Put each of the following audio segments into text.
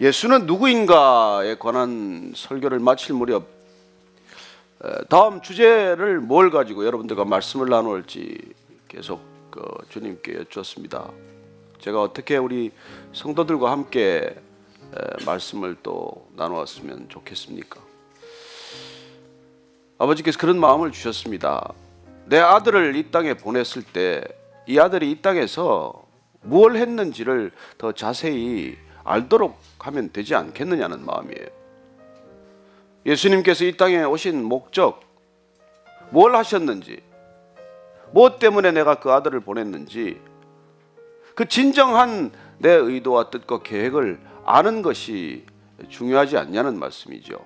예수는 누구인가에 관한 설교를 마칠 무렵 에, 다음 주제를 뭘 가지고 여러분들과 말씀을 나눌지 계속 그 주님께 여쭈었습니다. 제가 어떻게 우리 성도들과 함께 에, 말씀을 또 나누었으면 좋겠습니까? 아버지께서 그런 마음을 주셨습니다. 내 아들을 이 땅에 보냈을 때 이 아들이 이 땅에서 무엇을 했는지를 더 자세히 알도록 하면 되지 않겠느냐는 마음이에요. 예수님께서 이 땅에 오신 목적, 뭘 하셨는지, 무엇 때문에 내가 그 아들을 보냈는지, 그 진정한 내 의도와 뜻과 계획을 아는 것이 중요하지 않냐는 말씀이죠.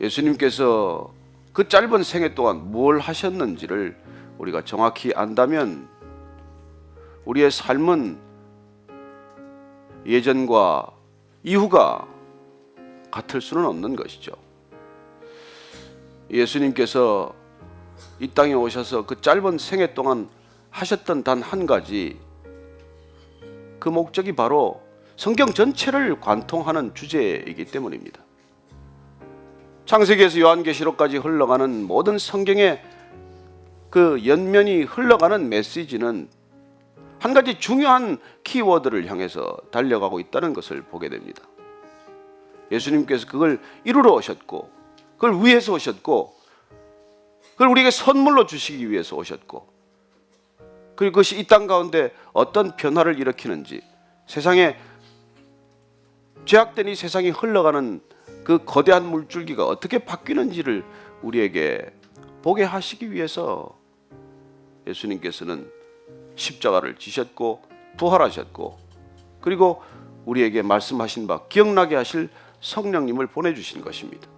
예수님께서 그 짧은 생애 동안 뭘 하셨는지를 우리가 정확히 안다면 우리의 삶은 예전과 이후가 같을 수는 없는 것이죠. 예수님께서 이 땅에 오셔서 그 짧은 생애 동안 하셨던 단 한 가지 그 목적이 바로 성경 전체를 관통하는 주제이기 때문입니다. 창세기에서 요한계시록까지 흘러가는 모든 성경의 그 연면이 흘러가는 메시지는 한 가지 중요한 키워드를 향해서 달려가고 있다는 것을 보게 됩니다. 예수님께서 그걸 이루러 오셨고, 그걸 위해서 오셨고, 그걸 우리에게 선물로 주시기 위해서 오셨고, 그리고 그것이 이 땅 가운데 어떤 변화를 일으키는지, 세상에 죄악된 이 세상이 흘러가는 그 거대한 물줄기가 어떻게 바뀌는지를 우리에게 보게 하시기 위해서 예수님께서는 십자가를 지셨고 부활하셨고 그리고 우리에게 말씀하신 바 기억나게 하실 성령님을 보내주신 것입니다.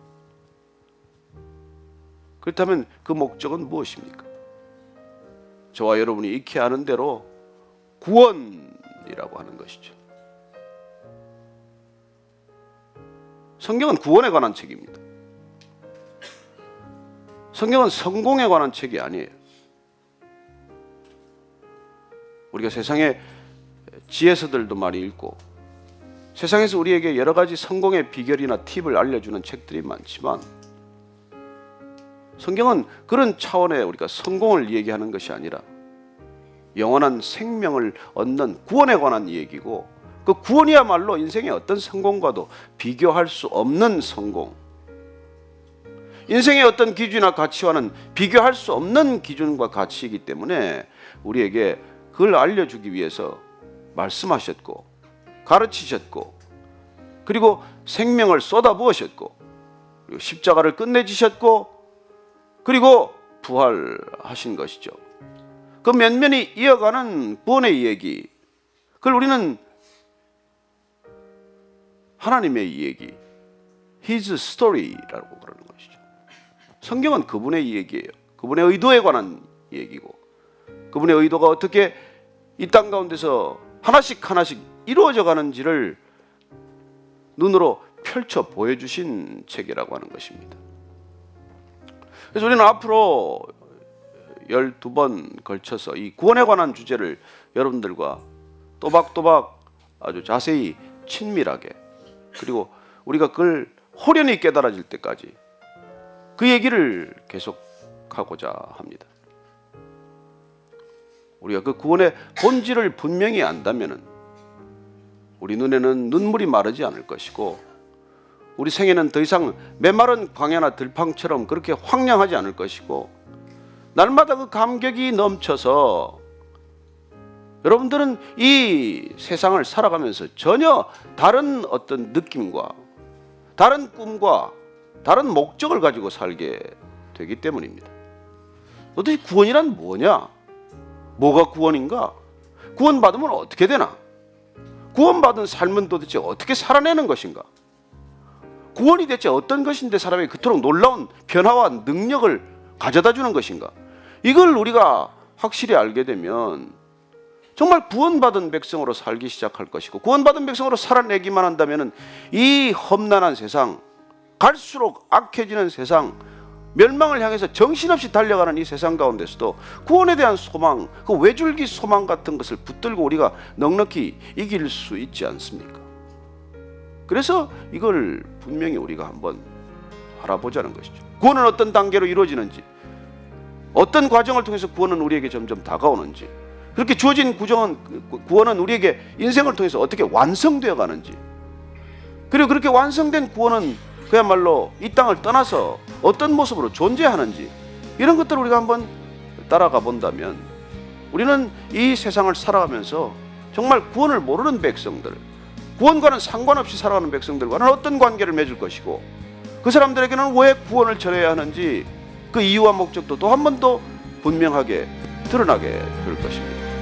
그렇다면 그 목적은 무엇입니까? 저와 여러분이 익히 아는 대로 구원이라고 하는 것이죠. 성경은 구원에 관한 책입니다. 성경은 성공에 관한 책이 아니에요. 우리가 세상에 지혜서들도 많이 읽고 세상에서 우리에게 여러 가지 성공의 비결이나 팁을 알려주는 책들이 많지만 성경은 그런 차원의 우리가 성공을 얘기하는 것이 아니라 영원한 생명을 얻는 구원에 관한 얘기고 그 구원이야말로 인생의 어떤 성공과도 비교할 수 없는 성공. 인생의 어떤 기준이나 가치와는 비교할 수 없는 기준과 가치이기 때문에 우리에게 그걸 알려주기 위해서 말씀하셨고 가르치셨고 그리고 생명을 쏟아부으셨고 그리고 십자가를 끝내주셨고 그리고 부활하신 것이죠. 그 면면이 이어가는 구원의 얘기 그걸 우리는 하나님의 얘기 His story라고 그러는 것이죠. 성경은 그분의 얘기예요. 그분의 의도에 관한 얘기고 그분의 의도가 어떻게 이 땅 가운데서 하나씩 하나씩 이루어져 가는지를 눈으로 펼쳐 보여주신 책이라고 하는 것입니다. 그래서 우리는 앞으로 12번 걸쳐서 이 구원에 관한 주제를 여러분들과 또박또박 아주 자세히 친밀하게 그리고 우리가 그걸 호련히 깨달아질 때까지 그 얘기를 계속하고자 합니다. 우리가 그 구원의 본질을 분명히 안다면은 우리 눈에는 눈물이 마르지 않을 것이고 우리 생애는 더 이상 메마른 광야나 들판처럼 그렇게 황량하지 않을 것이고 날마다 그 감격이 넘쳐서 여러분들은 이 세상을 살아가면서 전혀 다른 어떤 느낌과 다른 꿈과 다른 목적을 가지고 살게 되기 때문입니다. 도대체 구원이란 뭐냐? 뭐가 구원인가? 구원받으면 어떻게 되나? 구원받은 삶은 도대체 어떻게 살아내는 것인가? 구원이 대체 어떤 것인데 사람이 그토록 놀라운 변화와 능력을 가져다 주는 것인가? 이걸 우리가 확실히 알게 되면 정말 구원받은 백성으로 살기 시작할 것이고 구원받은 백성으로 살아내기만 한다면 이 험난한 세상 갈수록 악해지는 세상 멸망을 향해서 정신없이 달려가는 이 세상 가운데서도 구원에 대한 소망, 그 외줄기 소망 같은 것을 붙들고 우리가 넉넉히 이길 수 있지 않습니까? 그래서 이걸 분명히 우리가 한번 알아보자는 것이죠. 구원은 어떤 단계로 이루어지는지, 어떤 과정을 통해서 구원은 우리에게 점점 다가오는지, 그렇게 주어진 구정은 구원은 우리에게 인생을 통해서 어떻게 완성되어 가는지, 그리고 그렇게 완성된 구원은 그야말로 이 땅을 떠나서 어떤 모습으로 존재하는지 이런 것들을 우리가 한번 따라가 본다면 우리는 이 세상을 살아가면서 정말 구원을 모르는 백성들, 구원과는 상관없이 살아가는 백성들과는 어떤 관계를 맺을 것이고 그 사람들에게는 왜 구원을 절해야 하는지 그 이유와 목적도 또 한 번 더 분명하게 드러나게 될 것입니다.